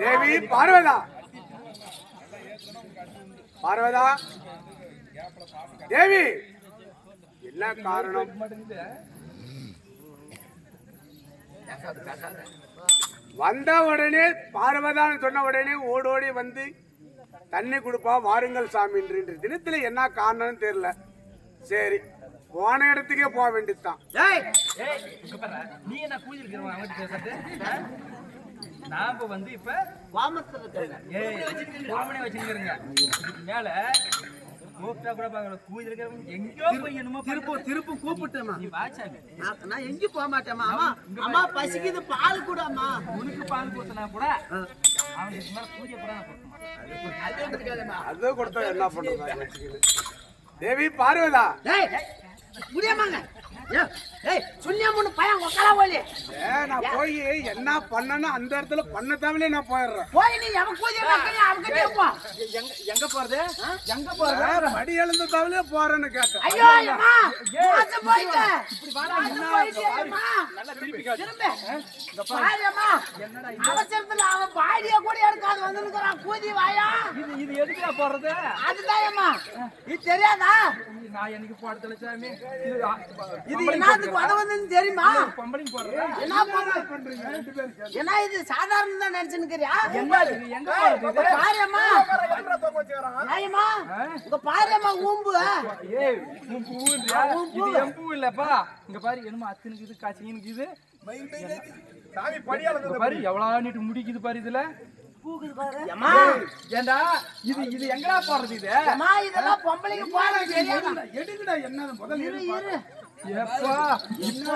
தேவி பார்வதா. பார்வதா. தேவி. என்ன காரணம்? வந்த உடனே பார்வதான்னு சொன்ன உடனே ஓடோடி வந்து தண்ணி கொடுப்பா வாருங்கள் சாமி என்று தினத்துல என்ன காரணம்னு தெரியல. சரி போன இடத்துக்கே போக வேண்டியதுதான். நாம வந்து இப்ப வாமத்துல கோமனே வச்சிருக்கிறேங்க. மேல கூப்பிட்டா கூட பாக்கல கூதி இருக்கிறவன் எங்கேயோ போய் என்னமோ திருப்பு திருப்பு கூப்பிட்டேமா நீ வாச்சாமி நான் எங்கேயும் போக மாட்டேம்மா. அம்மா அம்மா பசிக்குது பால் கூட அம்மா உனக்கு பால் கொடுத்தனா கூட அவனுக்கு மேல கூதிய கூட நான் அது கொடுத்தா என்ன வச்சுக்கின்னு. தேவி பார்வதா. டேய் முடியாமாங்க நான் போய் என்ன பண்ணணும் அந்த இடத்துல பண்ணத்தாமலே நான் போயிடுறேன். போய் நீ எங்க எங்க போறது? எங்க வேற மடி எழுந்த தவலையே போறேன்னு கேட்டேன். ஐயோ அவசரத்துல அவன் பாடிய கூட எடுக்காது வந்துருக்கான் கூதி வாயா. இது இது எதுக்குடா போடுறது அதுதான் இது தெரியாதா? நான் என்னைக்கு போடுறதுல சாமி இது என்னத்துக்கு உதவுதுன்னு தெரியுமா என்ன பண்றீங்க என்ன இது சாதாரண தான் நினைச்சுன்னுக்கிறியா என்ன இது எங்க போறது இது பாரும்மா ஏயம்மா உங்க பாரும்மா ஊம்பு? இது என் பூ இல்லப்பா இங்க பாரு என்னமோ அத்தனுக்கு இது காய்ச்சினுக்கு இது பாரு எவ்வளவு நீட்டு முடிக்குது பாரு இதுல ஏண்டா இது இது எங்கடா போடுறது இது இதெல்லாம் பொம்பளைக்கு போறது தெரியாதா எடுங்கடா என்ன முதல்ல எப்பா இப்போ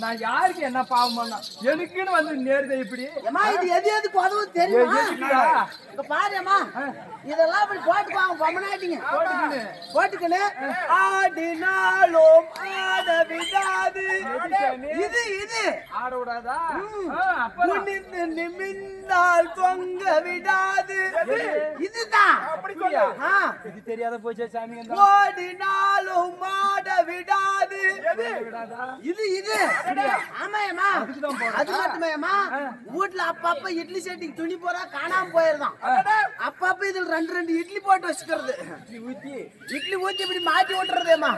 நான் யாருக்கு என்ன பாவம் பண்ணா எனக்குன்னு வந்து நேருதே இப்படி. இது எது எதுக்கு உதவு ஏய், தெரியுமா எதுக்குடா? இதெல்லாம் இப்படி போட்டுக்குவாங்க பொம்மனாட்டிங்க. போட்டுக்கணும் ஆடினாலும் ஆட விடாது? இது இது. ஆட விடாதா? குனிந்து நிமிர்ந்தால் தொங்க விடாது. இதுதான். இது தெரியாத போச்சே சாமி ஓடினாலும் மாட விடாது. இது இது. ஆமாயம்மா. போடுறதா? அது மட்டுமேம்மா வீட்டுல அப்பப்ப இட்லி சட்டிக்கு துணி போறா காணாம போயிருந்தான். அப்பப்ப இதுல ரெண்டு ரெண்டு இட்லி போட்டு வச்சுக்கிறது. ஊத்தி. இட்லி ஊத்தி இப்படி மாட்டி விட்டுறதேம்மா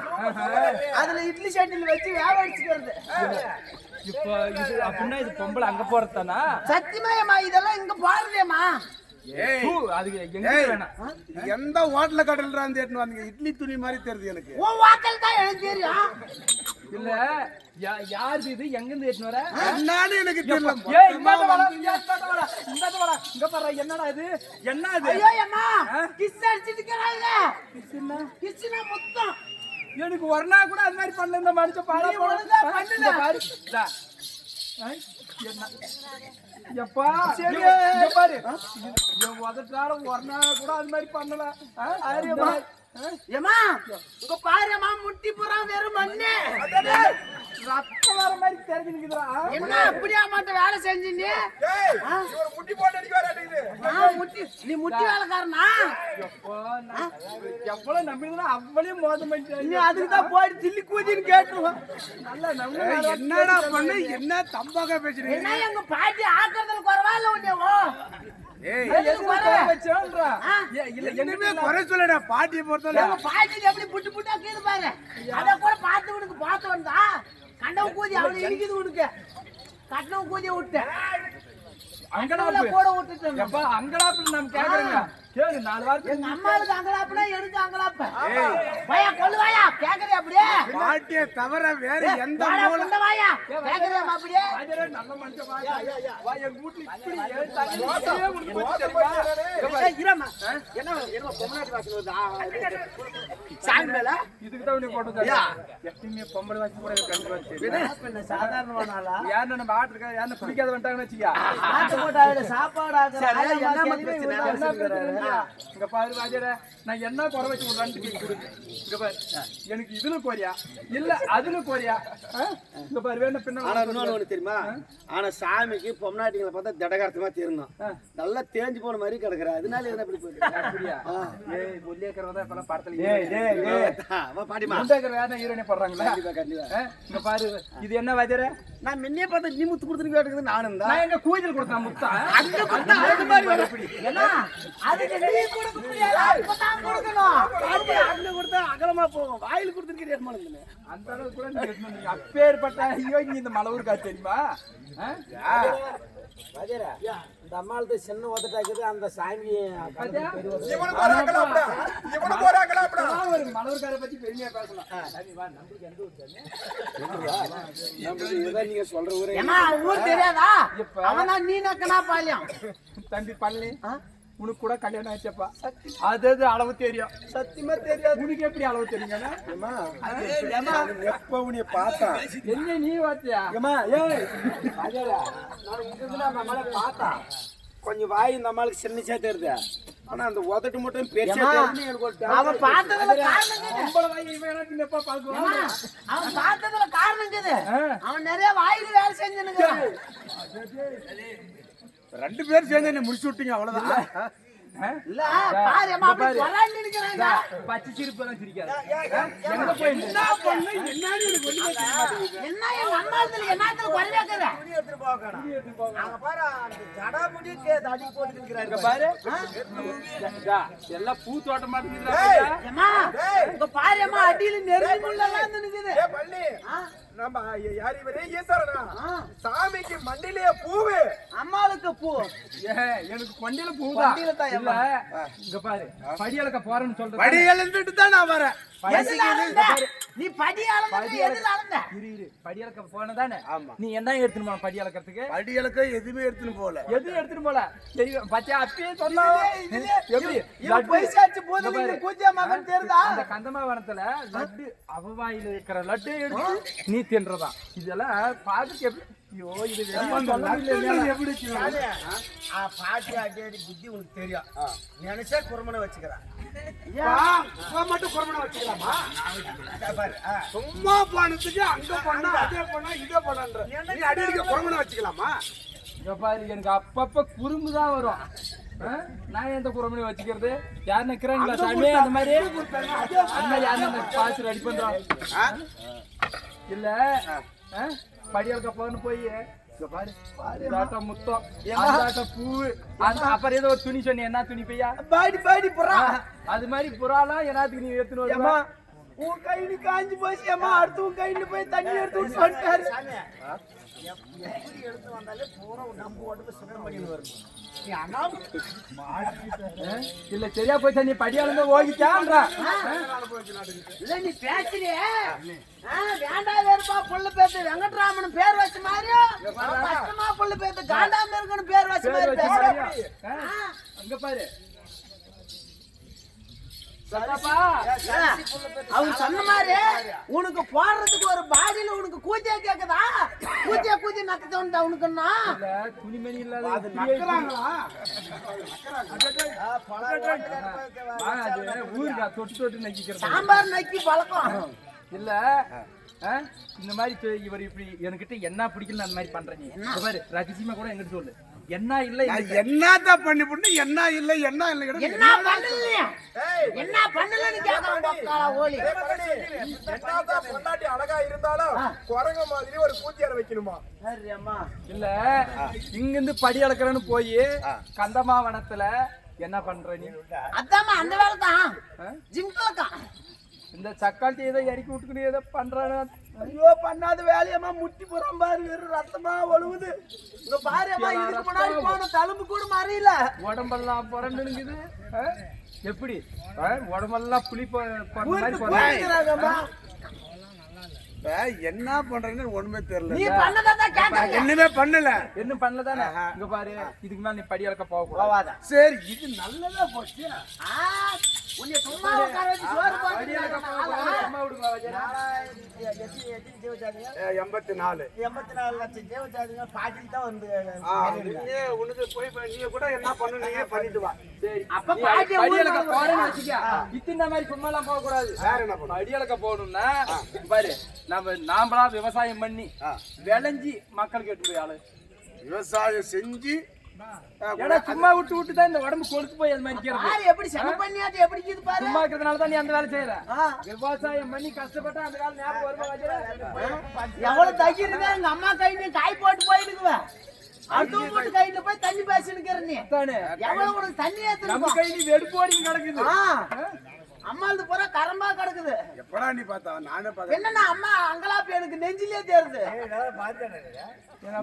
அதுல இட்லி சட்டில வச்சு வேக வச்சுக்கிறது. இப்போ இது அப்படின்னா இது பொம்பளை அங்க போறதானா சத்தியமாயம்மா இதெல்லாம் இங்க போடுறதேம்மா ஏய். பூ அதுக்கு எங்க ஏய். வேணாம். எந்த ஹோட்டல கடையில் இருந்து எடுத்துன்னு வந்தீங்க? இட்லி துணி மாதிரி தெரியுது எனக்கு. உன் வாக்கல் தான் எனக்கு தெரியும். இல்ல யா- யாருது இது? எங்க இருந்து ஏத்துன்னு வர என்னன்னு எனக்கு தெரியல. ஏய் இந்தாண்ட வாடா, இந்தாண்ட வாடா. இங்க பாரு என்னடா இது? என்ன இது ஐயோ அம்மா கிஸ் அடிச்சிட்டு இருக்கிறாங்க கிஸ்னா முத்தம். எனக்கு ஒரு நாள் கூட அது மாதிரி பண்ணல இந்த மனுஷன் பாடா பண்ணல. பாரு. இந்தா. எப்பா இங்க பாரு. என் உதட்டால ஒரு நாள் கூட அது மாதிரி பண்ணல. ஆ, ஆரியம்மா. ஆ, ஏமா உங்க பாரும்மா முட்டி புறா வெறும் மண்ணு. ரத்தம் வர மாதிரி தெரிஞ்சு நிக்குதுடா. என்ன அப்படியா மாட்ட வேலை செஞ்சீங்க முட்டி போட்டு அடிக்க முட்டி நீ முட்டி வேலைக்காரனா? எவ்வளவு நம்பினா அவ்வளவு மோசம் நீ பண்ணிட்டேன் அதுக்கு தான் போய் தில்லி கூதின்னு கேட்டுருவோம் நல்லா நம்பி என்னடா பண்ணு? என்ன தம்பாக பேசுறீங்க? என்ன எங்க பாட்டி ஆக்குறதுல குறவா இல்ல? என்னமே குறை சொல்லடா பாட்டியை பொறுத்தவரை எங்க பாட்டி எப்படி புட்டு புட்டா கீது பாரு? அத கூட பார்த்து உனக்கு பார்த்து வந்தா கண்டவ கூதி அவனை இடிக்குது உனக்கு. கட்டணம் கூதிய விட்டு அங்கடாப்பு கூட விட்டுட்டு எப்பா அங்கடாப்பு நம்ம கேக்குறேங்க. கேளு நாலு வாரத்துக்கு எங்க அம்மாவுக்கு அங்கலாப்புனா எனக்கு அங்கலாப்ப? பையா கொள்ளுவாயா கேக்குறியா அப்படியே? பாட்டியை தவிர வேற எந்த புண்ட வாயா. கேக்குறியா அப்படியே? ராஜரே, நல்ல மனுஷன் வா. வா, எங்க வீட்டுல இப்படி ஏழு தண்ணி ஊத்தியே உனக்கு போச்சு தெரியுமா? ஏய், இரும்மா. என்ன என்ன பொம்மநாட்டி வாசல் வருதா? சாமி மேல? இதுக்கு தான் உன்னை போட்டு. எப்பயுமே பொம்பளை வாசி கூட கண்டு வந்து என்ன? சாதாரணமானாலா யாருன்னு நம்ம ஆட்டு இருக்கா யாருன்னு பிடிக்காத வந்துட்டாங்கன்னு வச்சுக்கா சாப்பாடு என்ன பிரச்சனை? இல்லையா இங்க பாரு வாஜர நான் என்ன குறை வச்சு விடுறான்னு கொடுங்க இங்க பாரு. எனக்கு இதுல கோரியா இல்ல அதுல கோரியா ஆ? இங்க பாரு வேணும் பின்ன ஆனா இன்னொன்னு ஒண்ணு தெரியுமா? ஆனா சாமிக்கு பொம்னாட்டிங்களை பார்த்தா திடகாரத்தமா தெரியணும் நல்லா தேஞ்சு போன மாதிரி கிடக்குறா. அதனால என்ன இப்படி போயிட்டு அப்படியா? ஏய் ஒல்லியாக்கிறதா இப்பெல்லாம் படத்துல ஏய் டேய் டேய் வா பாட்டிமா வேற ஹீரோனே படுறாங்களா? கண்டிப்பா கண்டிப்பா. ஆ? இங்க பாரு இது என்ன வாஜர நான் முன்னே பார்த்தா நீ முத்து கேட்டுக்குது நானும் தான். நான் எங்க கூஜல் கொடுத்தேன் முத்தா? அங்க கொடுத்தா மாதிரி. ஏன்னா, அதுக்கு அகலமா போகும் வாயில் கொடுத்துருக்கிற ஏற்பாடு அந்த அளவுக்கு கூட. அப்பேற்பட்ட ஐயோ இந்த மலவூருக்கா தெரியுமா ஆ? இந்த அம்மாளுக்கு சின்ன அந்த சாமி மலவூர்காரை பத்தி பெருமையா பேசலாம் நீங்க சொல்ற ஊரே தெரியாதா நீ நக்கனா பாலியம் தம்பி பள்ளி உனக்கு கூட கல்யாணம் ஆச்சப்பா அது அது அளவு தெரியும்? சத்தியமா தெரியாது. உனக்கு எப்படி அளவு தெரியுங்க எப்ப உன்னைய பார்த்தா? என்ன நீ வாத்தியா ஏமா ஏய். நம்மள பார்த்தா. கொஞ்சம் வாய் இந்த அம்மாளுக்கு சின்னச்சா தெரியுது. ஆனா அந்த உதட்டு மட்டும் doubt. அவன் பார்த்ததுல காரணம் அவன் பார்த்ததுல காரணம் இருக்குது. அவன் நிறைய வாயில வேலை செஞ்சுனுக்குறான். ரெண்டு பேரும் சேர்ந்து என்ன முடிச்சு விட்டீங்க அவ்வளவுதான். பச்சை சிரிப்பு எல்லாம் சிரிக்காது எங்க போயிட்டு என்ன என் அம்மாத்துல என்னத்துல குறை வைக்கிற? போகணும். அங்க பாரு, அந்த ஜடா முடி தடி பாரு. எல்லாம் பூ தோட்டம் மாட்டேங்குது ஏம்மா, இங்க பாரு, ஏம்மா, அடியில நெருங்கி முள்ளெல்லாம் நிக்குது. பள்ளி. ஆ, நம்ம யார் இவரே ஈஸ்வரனா. சாமிக்கு மண்டிலேயே பூவு. அம்மாளுக்கு பூ. எனக்கு கொண்டையில பூதான் கொண்டையில தான் இல்ல இங்க பாரு. படி அளக்க போறேன்னு சொல்றது படி எழுந்துட்டு தான் நான் வரேன்? நீ படி அளந்த? இரு இரு. படி அளக்க போனதானே நீ என்ன எடுத்துட்டு போன படி அளக்கிறதுக்கு? படி இலக்க எதுவுமே எடுத்துன்னு போல எது எடுத்துட்டு போல சரி பச்சை அப்பயே சொன்னா எப்படி சேர்த்து போது பூஜை மகன் தெரியுதா அந்த கந்தமாவனத்துல லட்டு அவவாயில இருக்கிற லட்டு எடுத்து நீ தின்றதா? இதெல்லாம் பாத்துக்கு எப்படி பாட்டி அடி அடி புத்தி உனக்கு தெரியும். நினைச்சா குறுமனை வச்சுக்கிறான் மட்டும் குறமனை வச்சுக்கலாமா. சும்மா போனதுக்கு அங்க பண்ணா அதே பண்ணா இதே பண்ணான்ற. நீ அடி அடிக்க வச்சுக்கலாமா? பாரு எனக்கு அப்பப்ப குறும்பு தான் வரும். ஆ? நான் எந்த குறும்பு வச்சுக்கிறது? யார் நிக்கிறாங்களா சாமி? அந்த மாதிரி? அந்த மாதிரி யாரு பாசு ரெடி பண்றோம் ஆ? இல்ல ஆ? படியலுக்க போகணும் போய் அப்புறம் ஏதோ துணி சொன்னி என்ன துணி பையா? பாடி பாடி புறா. அது மாதிரி புறாலாம் எல்லாத்துக்கு நீ வருவா? உன் கையில காஞ்சி போச்சு ஏமா அடுத்து உன் கையில போய் தண்ணி எடுத்து சொல்லிட்டாரு எடுத்து வந்தாலே பூரா நம்ம உடம்பு சுத்தம்? இல்ல சரியா போச்சா நீ படியாளுங்க ஓகிச்சான்றா இல்ல நீ பேசுறியே. வேண்டாம் வேறுப்பா புள்ள பேத்து. வெங்கட்ராமன் பேர் வச்ச மாதிரி கஷ்டமா புள்ள பேத்து. காண்டாம இருக்கணும் பேர் வச்ச மாதிரி? அங்க பாரு. அவங்க சொன்ன மாதிரி உனக்கு போடுறதுக்கு ஒரு பாடியில உனக்கு கூச்சே கேக்குதா? கூச்சே கூச்சி நக்க தோணுதா உனக்குன்னா? இல்ல துணிமணி இல்லாத அது நக்கறாங்களா? ஆ, அது ஊருக்கா தொட்டு தொட்டு நக்கிக்கிறது. சாம்பார் நக்கி பழக்கம். இல்ல ஆ? இந்த மாதிரி இப்ப இவர் இப்படி என்கிட்ட என்ன பிடிக்கல அந்த மாதிரி பண்ற நீ. இங்க பாரு ரகசியமா கூட எங்கிட்ட சொல்லு. என்ன இல்ல என்னதான் பண்ணி போட்டு என்ன இல்ல என்ன இல்ல என்ன பண்ணலையா? என்ன பண்ணலன்னு கேக்குறான் பக்காளா ஓலி. என்னதான் பொண்டாட்டி அழகா இருந்தாலும் குரங்க மாதிரி ஒரு பூச்சியார வைக்கணுமா? சரி அம்மா. இல்ல இங்க இருந்து படி அளக்கிறேன்னு போய் கந்தமாவனத்துல என்ன பண்ற நீ? அதாம்மா அந்த வேலை தான் ஆ? ஜிம் கலக்கம் இந்த சக்காளி ஏதோ இறக்கி விட்டுக்கணும் ஏதோ பண்றானு. ஐயோ பண்ணாத வேலையம்மா முட்டி புறம் பாரு வெறும் ரத்தமா ஒழுகுது. இங்க பாரு அம்மா இதுக்கு முன்னாடி போன தழும்பு கூட மறையல. உடம்பெல்லாம் புரண்டுங்குது? எப்படி? உடம்பெல்லாம் புளி என்ன பண்றேன்னு ஒண்ணுமே தெரியல. என்னமே பண்ணல. என்ன பண்ணலதானே இங்க பாரு இதுக்கு மேல நீ படி அளக்க போக கூடாது சரி இது நல்லதா போச்சு. உன்னை சும்மா உட்கார வச்சு சோறு போட்டு எண்பத்தி நாலு எண்பத்தி நாலு லட்சம் ஜீவஜாதிங்க பாட்டில் தான் வந்து உனக்கு போய் இப்ப நீ கூட என்ன பண்ணுனீங்க பண்ணிட்டு வா. சரி. அப்ப படியலக்க ஊருக்கு போறேன்னு வச்சுக்க. இத்தனை மாதிரி சும்மாலாம் போக கூடாது வேற என்ன பண்ண அடியலக்க போகணும்னா பாரு நம்ம நாமளா விவசாயம் பண்ணி. விளைஞ்சி மக்களுக்கு எட்டு போய் ஆளு. விவசாயம் செஞ்சு ஏன்னா சும்மா விட்டு விட்டு தான் இந்த உடம்பு கொழுத்து போய் அது மாதிரி பாரு எப்படி செம பண்ணியாச்சு எப்படி இருக்குது பாரு? சும்மா இருக்கிறதுனால தான் நீ அந்த வேலை செய்யற. விவசாயம் பண்ணி கஷ்டப்பட்டா அந்த வேலை ஞாபகம் வருமா வாத்தியாரே? எவ்வளவு தைக்கிறது எங்க அம்மா கையில காய் போட்டு போயிடுக்குவேன் அடுத்த போட்டு கையில போய் தண்ணி பேசினுக்கிற நீ. தானே எவ்வளவு உனக்கு தண்ணி நம்ம ஏத்துருப்பா கையில வெடுப்போடி கிடக்குது. அம்மாளுது பூரா கரம்பா கிடக்குது. எப்படா நீ பார்த்தா நானே பார்த்தேன் என்னன்னா அம்மா அங்கலாப்பு எனக்கு நெஞ்சிலே தேருது.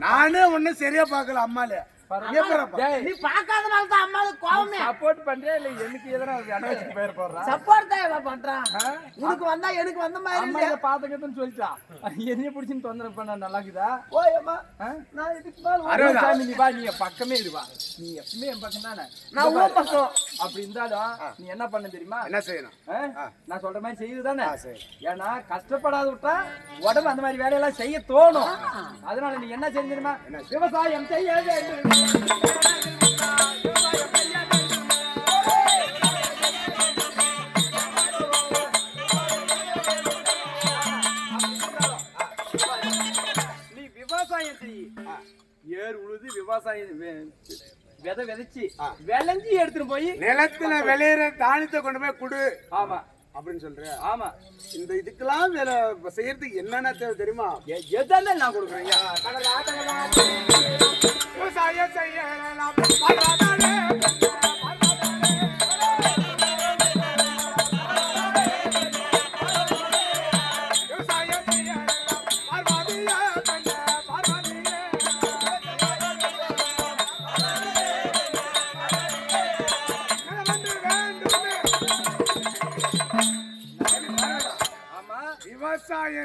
நானே ஒண்ணும் சரியா பார்க்கல அம்மால. நீ பார்க்காதனால தான் அம்மாளுக்கு கோவமே. சப்போர்ட் பண்றியா இல்ல எனக்கு எதனா இடம் வச்சுட்டு போயிட போடுறா சப்போர்ட் தான் இவன் பண்றான். உனக்கு வந்தா எனக்கு வந்த மாதிரி அம்மா? இதை பாத்துக்கதுன்னு சொல்லிட்டா. என்னைய பிடிச்சின்னு தொந்தரவு பண்ண நல்லா இருக்குதா? ஓய் அம்மா? நான் இதுக்கு மேல நீ வா நீ என் பக்கமே இருவா நீ எப்பவுமே என் பக்கம் தானே. நான் உன் பக்கம். அப்படி இருந்தாலும் நீ என்ன பண்ண தெரியுமா? என்ன செய்யணும்? நான் சொல்ற மாதிரி செய்யுது தானே. ஏன்னா கஷ்டப்படாத விட்டா உடம்பு அந்த மாதிரி வேலையெல்லாம் செய்ய தோணும். அதனால நீ என்ன செய்ய தெரியுமா? விவசாயம் செய்ய வேண்டும். ஏர் உழுது விவசாயம் விதை விதைச்சு விளைஞ்சி எடுத்துட்டு போய் நிலத்துல விளையிற தானியத்தை கொண்டு போய் குடு. ஆமா. அப்படின்னு சொல்றியா? ஆமா. இந்த இதுக்கெல்லாம் வேலை செய்யறதுக்கு என்னென்ன தேவை தெரியுமா? எதானே நான் கொடுக்குறேன்? விவசாயம் செய்யலாம்.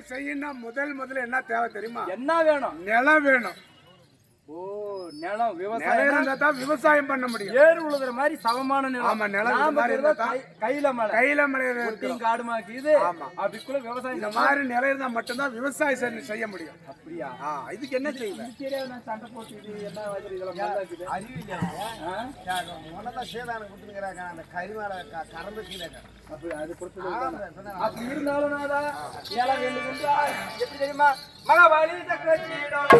செய்யணும் முதல் முதல்ல என்ன தேவை தெரியுமா? என்ன வேணும்? நிலம் வேணும். ஓ நிலம் விவசாயம். இருந்தா தான் விவசாயம் பண்ண முடியும். ஏறு உழுதுற மாதிரி சமமான நிலம். ஆமா, நிலம் மாதிரி இருந்தா கையில மலை கையில மலையில ஒட்டியும் காடுமாக்கு இது ஆமா. அப்படிக்குள்ள விவசாயம் இந்த செய்ய- மாதிரி நிலம் இருந்தா மட்டும்தான் விவசாயம் செய்ய- செய்ய முடியும். அப்படியா? ஆ, இதுக்கு என்ன இது தெரியாது நான் சண்டை போட்டு இது என்ன மாதிரி இதெல்லாம் நல்லா இருக்குது ஆ? உனதான் சேதானம் கொடுத்துருக்கிறாங்க. அந்த கரிமால கறந்து கீழே அப்படி இருந்தாலும் எப்படி தெரியுமா? மகாபாலி சக்கரவர்த்தியிடம்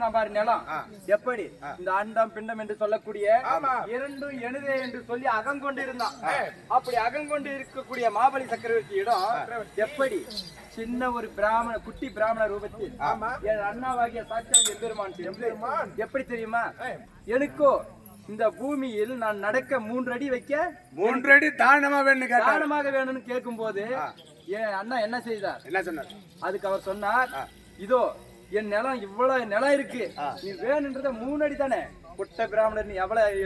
வச்சு இருந்தான் பாரு நிலம். எப்படி? இந்த அண்டம் பிண்டம் என்று சொல்லக்கூடிய இரண்டும் எனதே என்று சொல்லி அகங்கொண்டு இருந்தான். அப்படி அகங்கொண்டு இருக்கக்கூடிய மாபலி சக்கரவர்த்தியிடம் எப்படி? சின்ன ஒரு பிராமண குட்டி பிராமண ரூபத்தில். என் அண்ணாவாகிய சாட்சாத் எம்பெருமான் எப்படி தெரியுமா? எனக்கோ இந்த பூமியில் நான் நடக்க மூன்று அடி வைக்க மூன்று அடி தானமா கேட்டாரு. தானமாக வேணும்னு கேட்கும்போது என் அண்ணா என்ன செய்தார்? என்ன சொன்னார்? அதுக்கு அவர் சொன்னார் இதோ என் நிலம் இவ்வளவு நிலம் இருக்கு. நீ வேணுன்றத மூணு அடி தானே. குட்ட பிராமணர் நீ எவ்வளவு.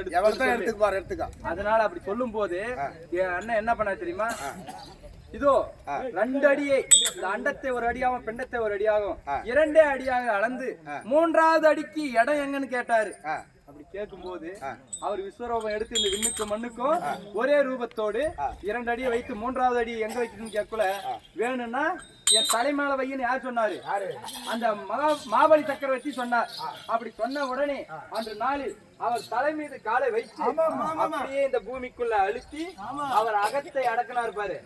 எடுத்துக்கு? பாரு எடுத்துக்கா. அதனால அப்படி சொல்லும் போது என் அண்ணன் என்ன பண்ண தெரியுமா? இதோ ரெண்டு அடியை இந்த அண்டத்தை ஒரு அடியாகும் பிண்டத்தை ஒரு அடியாகும் இரண்டே அடியாக அளந்து மூன்றாவது அடிக்கு இடம் எங்கன்னு கேட்டாரு. அப்படி கேட்கும்போது அவர் விஸ்வரூபம் எடுத்து இந்த விண்ணுக்கும் மண்ணுக்கும் ஒரே ரூபத்தோடு இரண்டு அடியை வைத்து மூன்றாவது அடி எங்க வைக்கணும்னு கேட்கல. வேணும்னா என் தலை மேல வையின்னு யார் சொன்னாரு? அந்த மகா மாபலி சக்கரவர்த்தி சொன்னார். அப்படி சொன்ன உடனே அன்று நாளில் அவர் தலை மீது காலை வைத்து அப்படியே இந்த பூமிக்குள்ள அழுத்தி அவர் அகத்தை அடக்கினார் பாரு.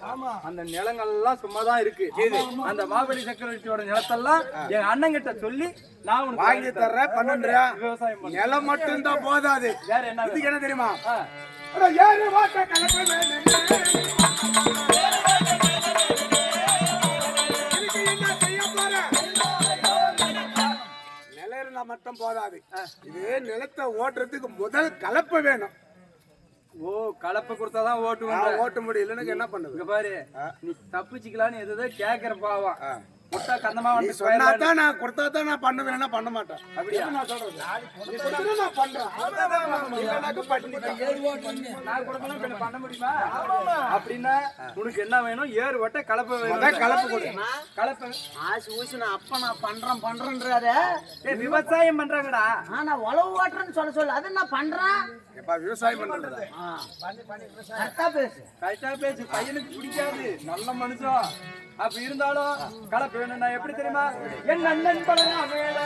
அந்த நிலங்கள் எல்லாம் சும்மாதான் இருக்கு. அந்த மாபலி சக்கரவர்த்தியோட நிலத்தெல்லாம் என் அண்ணன் கிட்ட சொல்லி நான் வாங்கி தர்ற பன்னெண்டுயா விவசாயம் நிலம் மட்டும் இருந்தா போதாது. வேற என்ன என்ன தெரியுமா? ஏறு வாட்ட கலப்பை இருந்தா மட்டும் போதாது. இது நிலத்தை ஓட்டுறதுக்கு முதல் கலப்பை வேணும். ஓ கலப்பை கொடுத்தாதான் ஓட்டு நான் வந்த ஓட்ட முடியலன்னு என்ன பண்ணுது? பாரு நீ தப்பிச்சுக்கலான்னு எதுதோ கேக்குற பாவம். முட்டா கந்தமா வந்து சொன்னா தான் நான் கொடுத்தா தான் நான் பண்ணுவேன் பண்ண மாட்டேன். அப்படியா? நான் நான் பண்றேன். இல்லைனாக்கா. நான் பண்ண முடியுமா? அப்படின்னா உனக்கு என்ன வேணும்? ஏறு ஓட்ட கலப்பை வேணும். கலப்பு கொடு. கலப்பை. ஆசி ஊசி நான் அப்ப நான் பண்றேன் பண்றேன்றாரு. ஏய் விவசாயம் பண்றாங்கடா. ஆனா உழவு ஓட்டுறேன்னு சொல்ல சொல்லு. அது நான் பண்றேன் எப்பா விவசாயம் பண்றதா? கரெக்டா பேசு. கரெக்டா பேசு. பையனுக்கு பிடிக்காது. நல்ல மனுஷன். அப்படி இருந்தாலும் கலப்பு. வேணும்னா எப்படி தெரியுமா? என் அண்ணன் பலனா மேல.